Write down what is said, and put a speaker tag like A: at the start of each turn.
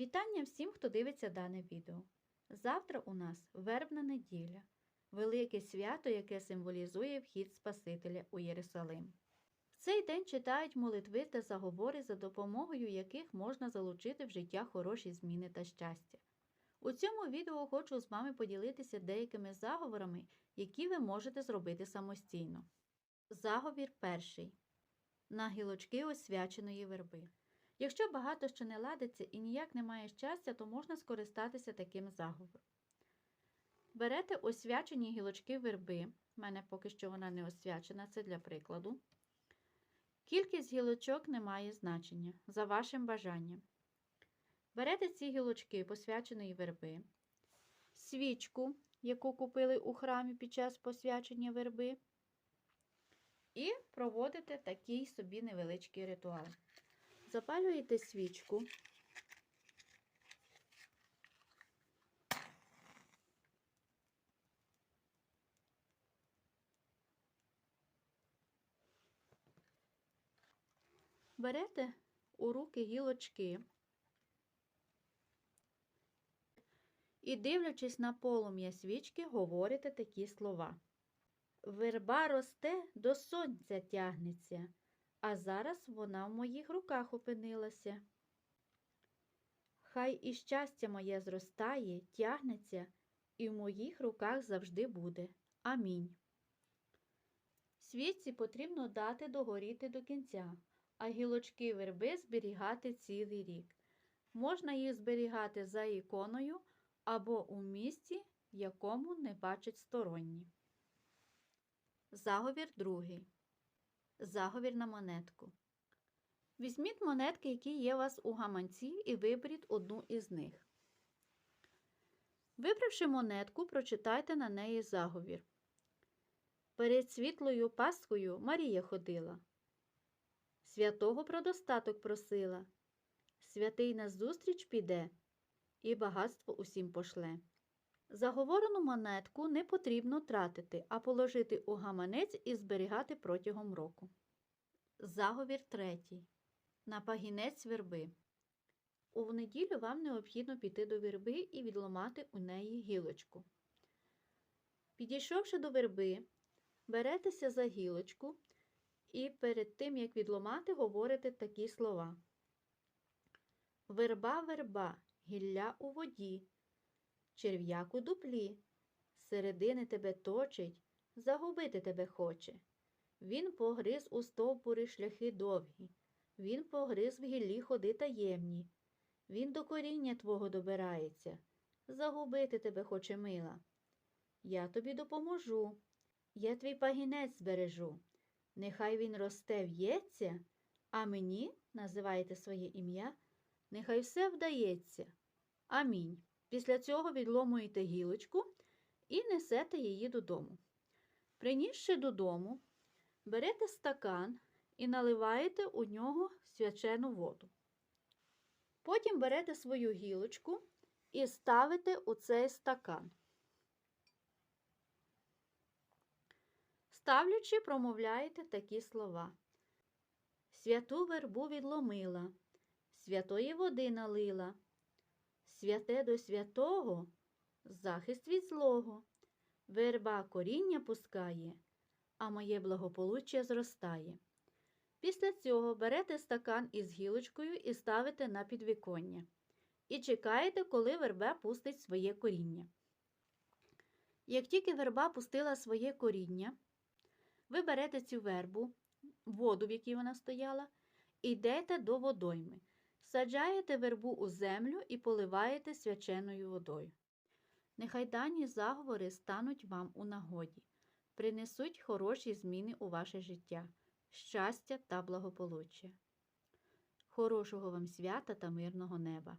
A: Вітання всім, хто дивиться дане відео. Завтра у нас вербна неділя, велике свято, яке символізує вхід Спасителя у Єрусалим. В цей день читають молитви та заговори, за допомогою яких можна залучити в життя хороші зміни та щастя. У цьому відео хочу з вами поділитися деякими заговорами, які ви можете зробити самостійно. Заговір перший. На гілочки освяченої верби. Якщо багато що не ладиться і ніяк немає щастя, то можна скористатися таким заговором. Берете освячені гілочки верби, в мене поки що вона не освячена, це для прикладу. Кількість гілочок не має значення за вашим бажанням. Берете ці гілочки посвяченої верби, свічку, яку купили у храмі під час посвячення верби, і проводите такий собі невеличкий ритуал. Запалюєте свічку. Берете у руки гілочки і, дивлячись на полум'я свічки, говорите такі слова. Верба росте, до сонця тягнеться а зараз вона в моїх руках опинилася. Хай і щастя моє зростає, тягнеться, і в моїх руках завжди буде. Амінь. Свічці потрібно дати догоріти до кінця, а гілочки верби зберігати цілий рік. Можна їх зберігати за іконою або у місці, якому не бачать сторонні. Заговір другий. Заговір на монетку. Візьміть монетки, які є у вас у гаманці, і виберіть одну із них. Вибравши монетку, прочитайте на неї заговір. Перед світлою паскою Марія ходила. Святого про достаток просила. Святий назустріч піде і багатство усім пошле. Заговорену монетку не потрібно тратити, а положити у гаманець і зберігати протягом року. Заговір третій. На пагінець верби. У неділю вам необхідно піти до верби і відломати у неї гілочку. Підійшовши до верби, беретеся за гілочку і перед тим, як відломати, говорите такі слова. Верба, верба, гілля у воді черв'як у дуплі, середини тебе точить, загубити тебе хоче. Він погриз у стовбури шляхи довгі, він погриз в гіллі ходи таємні. Він до коріння твого добирається, загубити тебе хоче мила. Я тобі допоможу, я твій пагінець збережу. Нехай він росте в'ється, а мені, називайте своє ім'я, нехай все вдається. Амінь. Після цього відломуєте гілочку і несете її додому. Принісши додому, берете стакан і наливаєте у нього свячену воду. Потім берете свою гілочку і ставите у цей стакан. Ставлячи, промовляєте такі слова. Святу вербу відломила, святої води налила. Святе до святого, захист від злого, верба коріння пускає, а моє благополуччя зростає. Після цього берете стакан із гілочкою і ставите на підвіконня. І чекаєте, коли верба пустить своє коріння. Як тільки верба пустила своє коріння, ви берете цю вербу, воду, в якій вона стояла, і йдете до водойми. Саджаєте вербу у землю і поливаєте свяченою водою. Нехай дані заговори стануть вам у нагоді, принесуть хороші зміни у ваше життя, щастя та благополуччя. Хорошого вам свята та мирного неба!